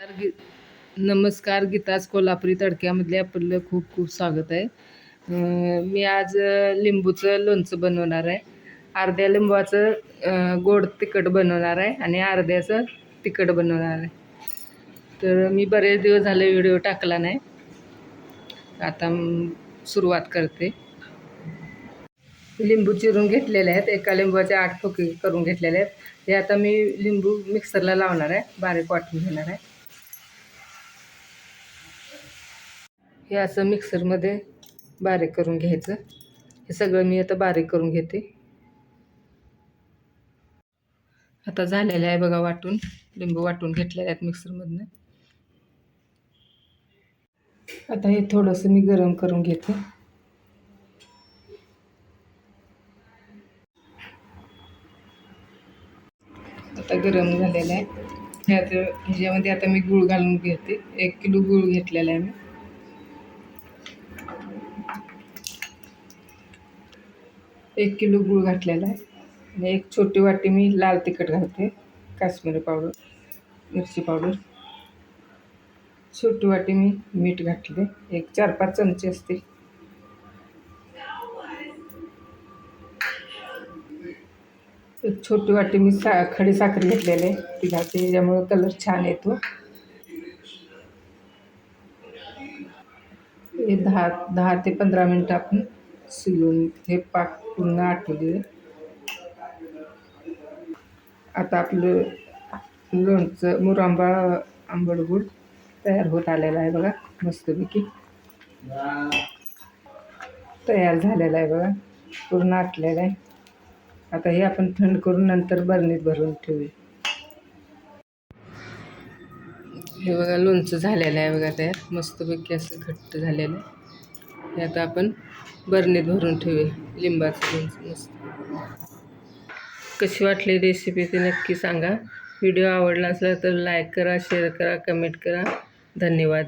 नमस्कार गी- नमस्कार गीताज कोल्हापुरी तडक्यामधले आपलं खूप खूप स्वागत आहे. मी आज लिंबूचं लोणचं बनवणार आहे. अर्ध्या लिंबाचं गोड तिखट बनवणार आहे आणि अर्ध्याचं तिखट बनवणार आहे. तर मी बरेच दिवस झाले व्हिडिओ टाकला नाही. आता सुरुवात करते. लिंबू चिरून घेतलेले आहेत. एका लिंबाचे आठ ठोके करून घेतलेले आहेत. हे आता मी लिंबू मिक्सरला लावणार आहे. बारीक वाटून घेणार आहे. हे असं मिक्सरमध्ये बारीक करून घ्यायचं. हे सगळं मी आता बारीक करून घेते. आता झालेलं आहे बघा वाटून. लिंबू वाटून घेतलेले आहेत मिक्सरमधनं. आता हे थोडंसं मी गरम करून घेते. आता गरम झालेलं आहे. ह्यात ह्याच्यामध्ये आता मी गूळ घालून घेते. एक किलो गूळ घेतलेला आहे मी. एक किलो गूळ घातलेला आहे. आणि एक छोटी वाटी मी लाल तिखट घालते. काश्मीरी पावडर मिरची पावडर. छोटी वाटी मी मीठ घातले. एक चार पाच चमचे असते एक छोटी वाटी मी सा खडी साखर घेतलेली आहे. ती घालते. त्याच्यामुळं कलर छान येतो. हे दहा दहा ते पंधरा मिनटं आपण सिलून हे पाक पूर्ण आठवले. आता आपलं लोणचं मुरांबा आंबट तयार होत आलेला आहे बघा मस्तपैकी. तयार झालेला आहे बघा पूर्ण आटलेला आहे. आता हे आपण थंड करून नंतर बरणीत भरून ठेवूया. हे बघा लोणचं झालेलं आहे बघा तयार मस्तपैकी असं घट्ट झालेलं आहे. हे आता आपण बरणीत भरून ठेवूया लिंबाचं मस्त. कशी वाटली रेसिपी ती नक्की सांगा. व्हिडिओ आवडला असला तर लाईक करा शेअर करा कमेंट करा. धन्यवाद.